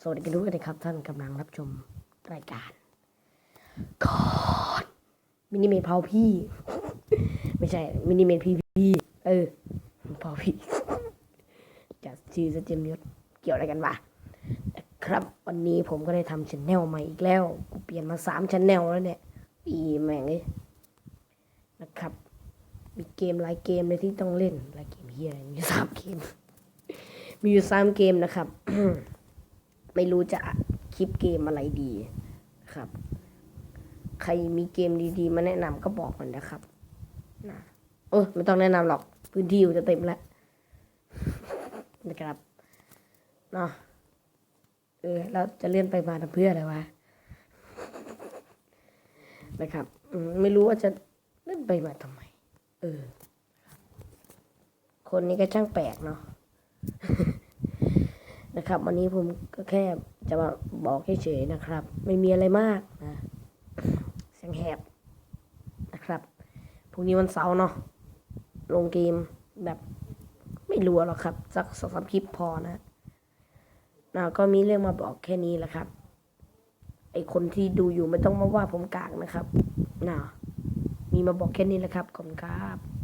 สวัสดีกันด้วยนะครับ ท่านกำลังรับชมรายการคอนมินิเมทเผาพี่ ไม่ใช่มินิเมทพีพีเออเผาพี่จากชื่อสเจมยศเกี่ยวอะไรกันวะครับวันนี้ผมก็ได้ทำชแนลใหม่อีกแล้วกูเปลี่ยนมาสามชแนลแล้วเนี่ยอีแม่งเลยนะครับ มีเกมหลายเกมเลยที่ต้องเล่นหลายเกมเฮียมีสามเกม มีอยู่สามเกมนะครับ ไม่รู้จะอัดคลิปเกมอะไรดีนะครับ ใครมีเกมดีๆ มาแนะนำก็บอกมันนะครับนะเออไม่ต้องแนะนำหรอกพื้นที่อยู่จะเต็มแล้วนะครับเนาะเออแล้วจะเลื่อนไปมาทำเพื่ออะไรวะนะครับอืมไม่รู้ว่าจะเลื่อนไปมาทำไม เออ คนนี้ก็ช่างแปลกเนาะ นะครับวันนี้ผมก็แค่จะมาบอกเฉยๆนะครับ ไม่มีอะไรมากนะเสียงแหบนะครับพรุ่งนี้วันเสาร์เนาะลงเกมแบบไม่รัวหรอกครับสักสองสามคลิปพอนะนะก็มีเรื่องมาบอกแค่นี้แหละครับ ไอคนที่ดูอยู่ไม่ต้องมาว่าผมกากนะครับนะมีมาบอกแค่นี้แหละครับขอบคุณครับ